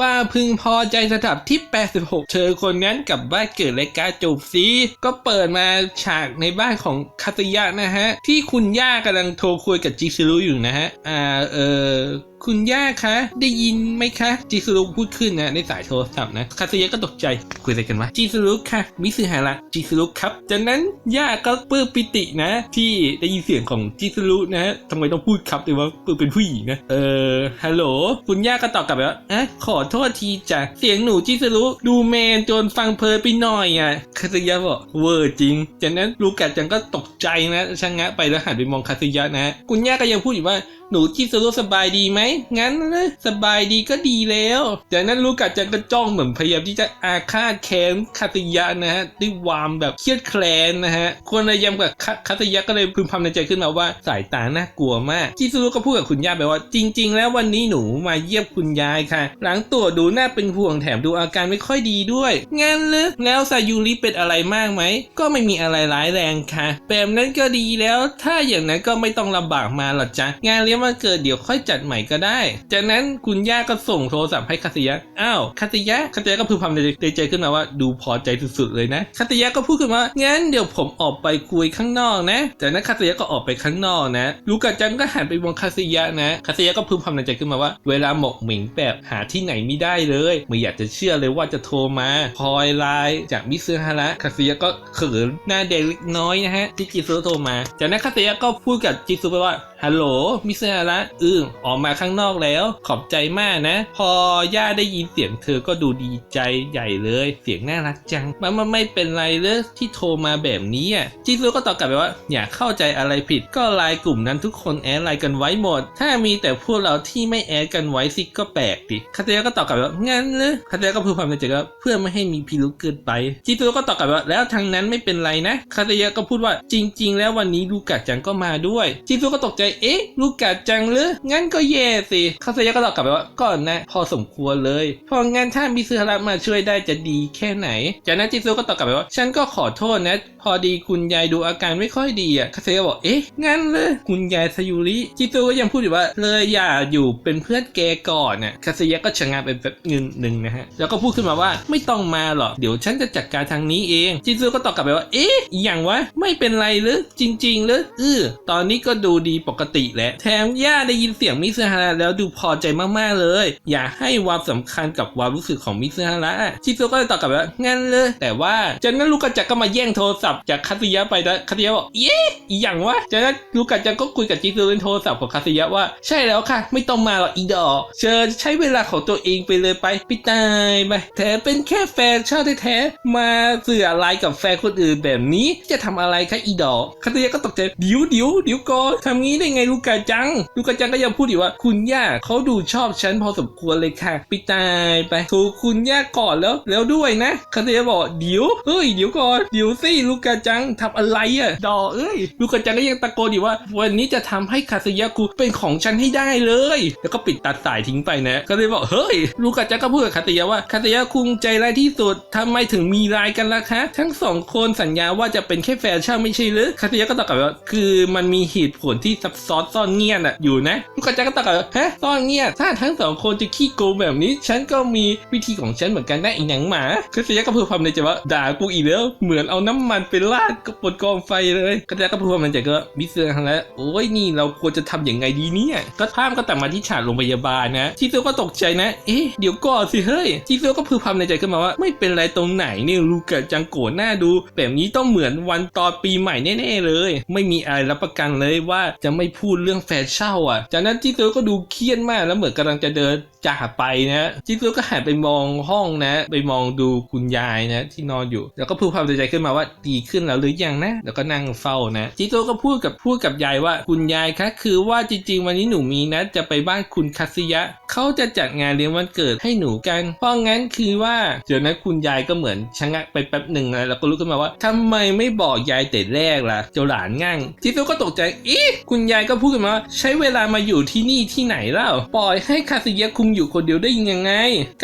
ว่าพึงพอใจสถับที่ 86 เธอคนนั้นกลับบ้านเกิดรายการจบซีก็เปิดมาฉากในบ้านของคาตยะนะฮะ ที่คุณย่ากำลังโทรคุยกับจิซิรุอยู่นะฮะ อ่า เออคุณย่าคะ ได้ยินไหมคะ จิซุรุพูดขึ้นนะในสายโทรศัพท์นะคาซึยะก็ตกใจคุยอะไรกันวะจิซุรุค่ะ มิซึฮาระจิซุรุครับ จากนั้นย่าก็ปลื้มปิตินะ ที่ได้ยินเสียงของจิซุรุนะทำไมต้องพูดครับเลยว่าปื้มเป็นผู้หญิงนะเออฮัลโหลคุณย่าก็ตอบกลับไปว่าอะขอโทษทีจ้ะเสียงหนูจิซุรุดูแมนจนฟังเพลินไปหน่อยอะคาซึยะบอกเวอร์จริง จากนั้นลูกะจังก็ตกใจนะชะงักไปแล้วหันไปมองคาซึยะนะ คุณย่าก็ยังพูดอยู่ว่าหนูจิซุรุสบายดีไหมงั้นนะสบายดีก็ดีแล้วจากนั้นลูกะจังก็จ้องเหมือนพยายามที่จะอาฆาตแค้นคาตยะนะฮะด้วยวามแบบเครียดแค้นนะฮะคนระยำกับคาตยะก็เลยพึมพำในใจขึ้นมาว่าสายตาน่ากลัวมากจิซุรุก็พูดกับคุณย่าไปว่า จริง ๆ แล้ววันนี้หนูมาเยี่ยมคุณยายค่ะ หลังตรวจดูหน่าเป็นห่วงแถมดูอาการไม่ค่อยดีด้วยงั้นหรือแล้วซายูริเป็นอะไรมากไหมก็ไม่มีอะไรร้ายแรงค่ะแบบนั้นก็ดีแล้วถ้าอย่างนั้นก็ไม่ต้องลำบากมาหรอกจ้ะงานเลี้ยงวันเกิดเดี๋ยวค่อยจัดใหม่ก็ได้ จากนั้นคุณย่าก็ส่งโทรศัพท์ให้คาตยะ อ้าวคาตยะคาตยะก็พึมพำในใจขึ้นมาว่าดูพอใจสุดๆเลยนะคาตยะก็พูดขึ้นว่างั้นเดี๋ยวผมออกไปคุยข้างนอกนะ จากนั้นคาตยะก็ออกไปข้างนอกนะ ลูกะจังก็หันไปมองคาตยะนะคาตยะก็พึมพำในใจขึ้นมาว่า เวลาหมกหมิงแบบหาที่ไหนไม่ได้เลย ไม่อยากจะเชื่อเลยว่าจะโทรมาพลอยไลน์จากมิซึฮาระคาตยะก็เขินหน้าแดงเล็กน้อยนะฮะที่จิซุโทรมา จากนั้นคาตยะก็พูดกับจิซุไปว่าฮัลโหลมิสเซาระอืมออกมาข้างนอกแล้ว ขอบใจมากนะ พอย่าได้ยินเสียงเธอก็ดูดีใจใหญ่เลย เสียงน่ารักจังมันไม่เป็นไรเลยที่โทรมาแบบนี้อะจิซุก็ตอบกลับไปว่า อย่าเข้าใจอะไรผิด ก็ไลน์กลุ่มนั้นทุกคนแอดไลน์กันไว้หมด ถ้ามีแต่พวกเราที่ไม่แอดกันไว้สิก็แปลกดิคาเตยก็ตอบกลับไปว่างั้นเลยคาเตยก็พูดความในใจว่าเพื่อไม่ให้มีพิรุธเกินไปจิซุก็ตอบกลับไปว่าแล้วทางนั้นไม่เป็นไรนะคาเตยก็พูดว่าจริง ๆ แล้ววันนี้ลูกะจังก็มาด้วยจิซุก็ตกใจเอ๊ะลูกะจังหรืองั้นก็แย่สิคาเตยะก็ตอบกลับไปว่าก่อนนะพอสมควรเลยเพราะงั้นถ้ามิซึฮาระมาช่วยได้จะดีแค่ไหน จากนั้นจิซุก็ตอบกลับไปว่า ฉันก็ขอโทษนะ พอดีคุณยายดูอาการไม่ค่อยดีอะคาเตยะบอกเอ๊ะงั้นเลยคุณยายซายุริจิซุก็ยังพูดอยู่ว่าเลยอย่าอยู่เป็นเพื่อนแกก่อนน่ะคาเตยะก็ชะงักไปแบบนึงหนึ่งนะฮะแล้วก็พูดขึ้นมาว่าไม่ต้องมาหรอกเดี๋ยวฉันจะจัดการทางนี้เองจิซุก็ตอบกลับไปว่าเอ๊ะอย่างวะไม่เป็นไรหรือจริงๆหรือเออตอนนี้ก็ดูดีปกติแหละแถมย่าได้ยินเสียงมิซึฮาระแล้วดูพอใจมากๆเลย อย่าให้ความสำคัญกับความรู้สึกของมิซึฮาระจิซุก็เลยตอบกลับว่างั้นเลย แต่ว่าจากนั้นลูกกระจักก็มาแย่งโทรศัพท์จากคาสึยะไปนะคาสึยะบอกเย้อีหยังวะจากนั้นลูกกระจักก็คุยกับจิซุในโทรศัพท์ของคาสึยะว่าใช่แล้วค่ะ ไม่ต้องมาหรอกอีดอกเชิญใช้เวลาของตัวเองไปเลยไปไปตายไปแถมเป็นแค่แฟนเช่าแท้ๆมาเสือลายกับแฟนคนอื่นแบบนี้จะทำอะไรคะอีดอกคาสึยะก็ตกใจเดี๋ยวเดี๋ยวเดี๋ยวก่อนทำงี้ได้ไงลูกกระจัง ลูกกระจังก็ยังพูดอยู่ว่าคุณณย่าเขาดูชอบฉันพอสมควรเลยค่ะไปตายไปถูกคุณย่าก่อนแล้วแล้วด้วยนะคาสึยบอกเดี๋ยวเฮ้ยเดี๋ยวก่อนเดี๋ยวสิลูกกะจังทำอะไรอะดอเอ้ยลูกกะจังก็ยังตะโกนอยู่ว่า วันนี้จะทำให้คาสึยะคุเป็นของฉันให้ได้เลย แล้วก็ปิดตัดสายทิ้งไปนะก็เลยบอกเฮ้ยลูกกะจังก็พูดกับคาสึยะว่าคาสึยะคุงใจร้ายที่สุดทำไมถึงมีรายกันล่ะคะทั้งสองคนสัญญาว่าจะเป็นแค่แฟนเช่าไม่ใช่หรือคาสึยะก็ตอบกลับว่าคือมันมีเหตุผลที่ซับซ้อนซ่อนเงียบอะอยู่นะลูกกะจังก็ตอบกลับฮะซ่อนเงียถ้าทั้งสองคนจะขี้โกงแบบนี้ ฉันก็มีวิธีของฉันเหมือนกันนะอีหนังหมาคาสึยะก็พูดความในใจว่าด่ากูอีกแล้ว เหมือนเอาน้ำมันไปราดกบบนกองไฟเลยคาสึยะก็พูดความในใจก็มิเซอร์ฮันแล้วโอ้ยนี่เราควรจะทำอย่างไงดีเนี่ยก็ภาพก็ตัดมาที่ฉากโรงพยาบาลนะชิซุก็ตกใจนะ เอ๊ะเดี๋ยวก่อนสิเฮ้ยชิซุก็พูดความในใจขึ้นมาว่า ไม่เป็นไรตรงไหนนี่ลูกะจังโกรธหน้าดู แบบนี้ต้องเหมือนวันตอนปีใหม่แน่ๆเลย ไม่มีอะไรรับประกันเลยว่าจะไม่พูดเรื่องแฟนเช่าอะ จากนั้นจิซุก็ดูเครียดมากแล้วเหมือนกำลังจะเดินจากไปนะจิซุก็หันไปมองห้องนะ ไปมองดูคุณยายนะ ที่นอนอยู่ แล้วก็พูดความใจขึ้นมาว่าดีขึ้นแล้วหรือยังนะ แล้วก็นั่งเฝ้านะจิซุก็พูดกับพูดกับยายว่าคุณยายคะคือว่าจริง ๆ วันนี้หนูมีนัดจะไปบ้านคุณคัสยะเขาจะจัดงานเลี้ยงวันเกิดให้หนูกัน เพราะงั้นคือว่าเดี๋ยวนั้คุณยายก็เหมือนชะงักไปแป๊บหนึ่งนะแล้วก็ลุกขึ้นมาว่าทำไมไม่บอกยายแต่แรกล่ะเจ้าหลานง่างจิซุก็ตกใจอีคุณยายก็พูดขึ้นมาใช้เวลามาอยู่ที่นี่ที่ที่ไหนเล่า ปล่อยให้คาสยะคุงอยู่คนเดียวได้ยังไง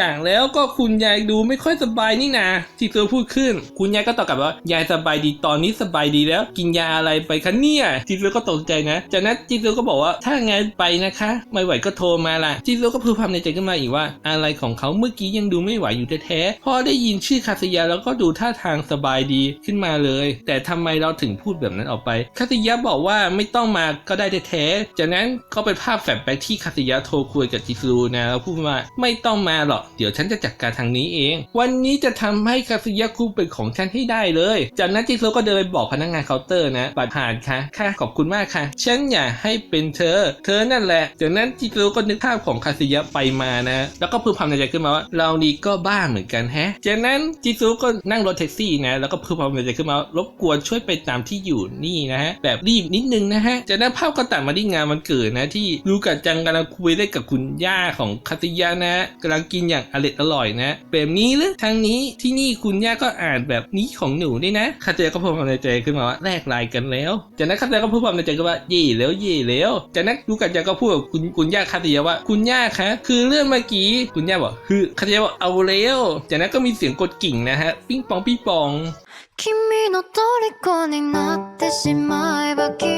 กลางแล้วก็คุณยายดูไม่ค่อยสบายนี่นาจิซูพูดขึ้น คุณยายก็ตอบกลับว่ายายสบายดีตอนนี้สบายดีแล้ว กินยาอะไรไปคะเนี่ยจิซูก็ตกใจนะ จากนั้นจิซูก็บอกว่าถ้าไงไปนะคะ ไม่ไหวก็โทรมาล่ะจิซูก็พูดความในใจขึ้นมาอีกว่า อะไรของเขาเมื่อกี้ยังดูไม่ไหวอยู่แท้ๆพอได้ยินชื่อคาสยาแล้วก็ดูท่าทางสบายดีขึ้นมาเลย แต่ทำไมเราถึงพูดแบบนั้นออกไป คาสยาบอกว่าไม่ต้องมาก็ได้แท้ๆจากนั้นก็เป็นภาพแฟลชแบ็กที่คาสิยาโทรคุยกับจิซูนะแล้วพูดว่าไม่ต้องมาหรอกเดี๋ยวฉันจะจัดการทางนี้เอง วันนี้จะทำให้คาสิยาคุเป็นของฉันให้ได้เลย จากนั้นจิซูก็เดินไปบอกพนักงานเคาน์เตอร์นะบัตรผ่านค่ะค่ะขอบคุณมากค่ะ ฉันอยากให้เป็นเธอ เธอนั่นแหละ จากนั้นจิซูก็นึกภาพของคาสิยาไปมานะแล้วก็พึมพำในใจขึ้นมาว่า เรานี่ก็บ้าเหมือนกันแฮะ จากนั้นจิซูก็นั่งรถแท็กซี่นะแล้วก็พึมพำในใจขึ้นมารบกวนช่วยไปตามที่อยู่นี่นะฮะแบบรีบนิดนึงนะฮะจากนั้นภาพก็ตัดมาที่งานวันเกิดนะที่ลูกัดจงกำลังคุยได้กับคุณย่าของคาสยานะกำลังกินอย่างอร่อยอร่อยนะ แบบนี้หรือทางนี้ที่นี่คุณย่าก็อ่านแบบนี้ของหนูด้วยนะคาเจก็พูดความในใจขึ้นมาว่าแลกไลน์กันแล้ว จากนั้นคาเจก็พูดความในใจก็ว่าเย่แล้วเย่แล้ว จากนั้นลูกัดจังก็พูดกับคุณคุณย่าคาเจว่าคุณย่าคะคือเรื่องเมื่อกี้คุณย่าบอกคือคาเจบอกเอาแล้ว จากนั้นก็มีเสียงกดกิ่งนะฮะปิ้งปองปิ้งปอง 君の虜になってしまえばきっ